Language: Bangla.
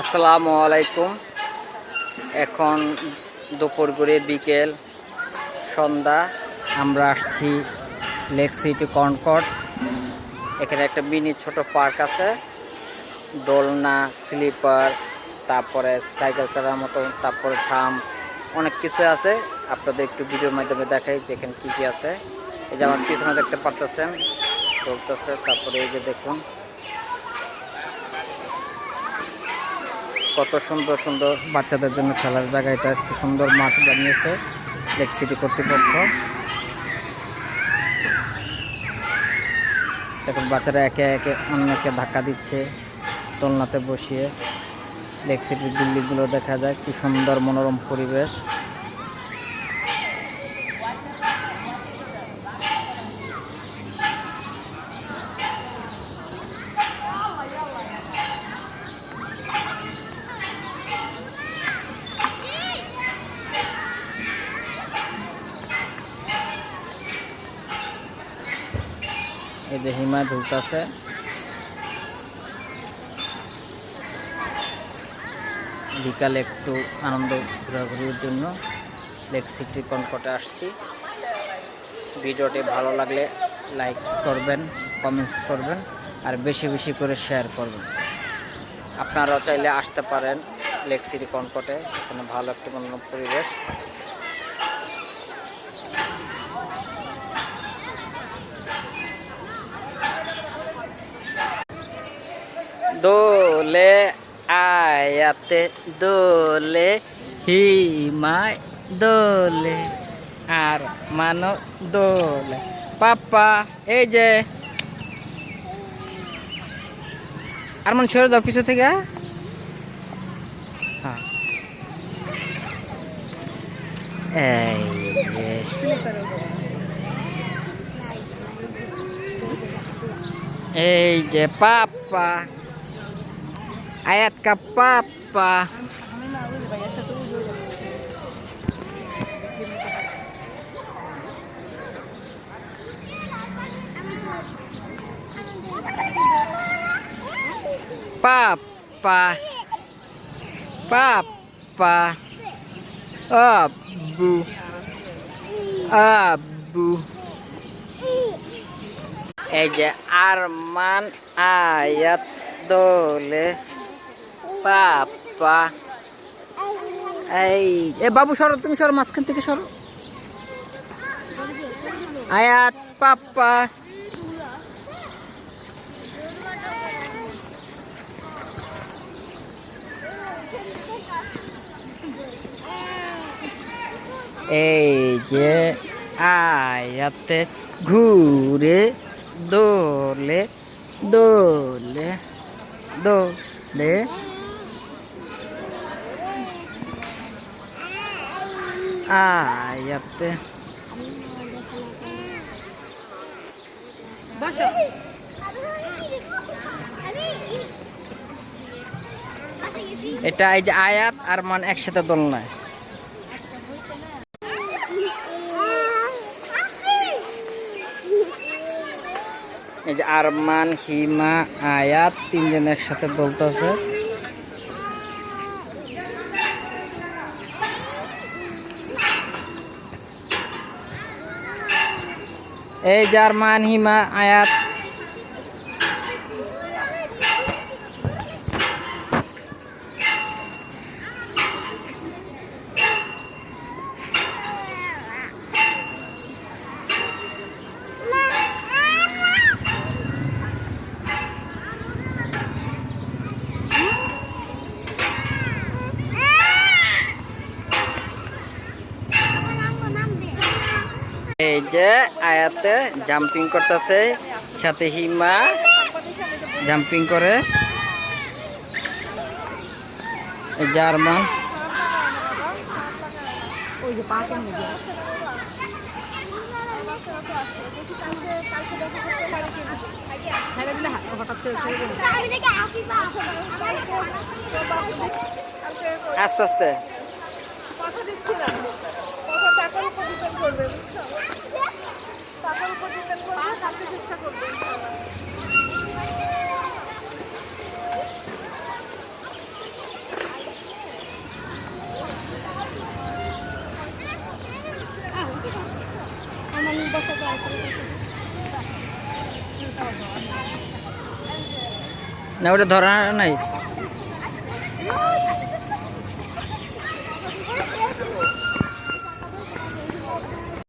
আসসালামু আলাইকুম। এখন দুপুর করে বিকেল সন্ধ্যা। আমরা আসছি লেক সিটি কনকট এখানে একটা মিনি ছোট পার্ক আছে। দোলনা স্লিপার তারপরে সাইকেল চালার মতো, তারপরে ছাম অনেক কিছু আছে। আপনাদের একটু ভিডিওর মাধ্যমে দেখাই যে এখানে কী কী আছে। এই যে আমার পিছনে দেখতে পারতেছেন চলতেছে তারপরে এই যে দেখুন। কত সুন্দর সুন্দর বাচ্চাদের জন্য খেলার জায়গা, এটা একটু সুন্দর মাঠ বানিয়েছে লেক সিটি কর্তৃপক্ষ। এখন বাচ্চারা একে একে অন্যকে ধাক্কা দিচ্ছে, দোলনাতে বসিয়ে। লেক সিটির বিল্ডিংগুলো দেখা যায়, কি সুন্দর মনোরম পরিবেশ। যে হিমা ঝুলতেছে বিকালে একটু আনন্দ ঘোরাঘুরির জন্য লেক সিটি কনকটে আসছি। ভিডিওটি ভালো লাগলে লাইক করবেন কমেন্টস করবেন, আর বেশি বেশি করে শেয়ার করবেন। আপনারাও চাইলে আসতে পারেন লেক সিটি কনকটে এখানে ভালো একটি মনোরম পরিবেশ। দোলে আয়াতে, দোলে হিমায়, দোলে আর মানো দোলে। পাপা এই যে। আর মান দাও পিছু থেকে। হ্যাঁ। এই যে। এই যে পাপা আয়াত কা পাপা আমি না ওই ভাইয়ের সাথে ওই যে পাপা এই, এ বাবু, সরো, তুমি সরো, মাঝখান থেকে সরো। আয়াত পাপা এই যে আয়াতে ঘুরে, দোলে দোলে দোলে আয়াতে বসো এটা এই যে আয়াত আর মান একসাথে দোলনায় এই যে আরমান হিমা আয়াত তিনজন একসাথে দোলতেছে। এই যে আরমান হিমা আয়াত। এই যে আয়াতে জাম্পিং করতেছে সাথে হিমা জাম্পিং করে। দিলে আস্তে আস্তে। তখন প্রতিদান করবে বুঝছ? তখন প্রতিদান করবে তাকে চেষ্টা করবে না ওটা ধরা নাই।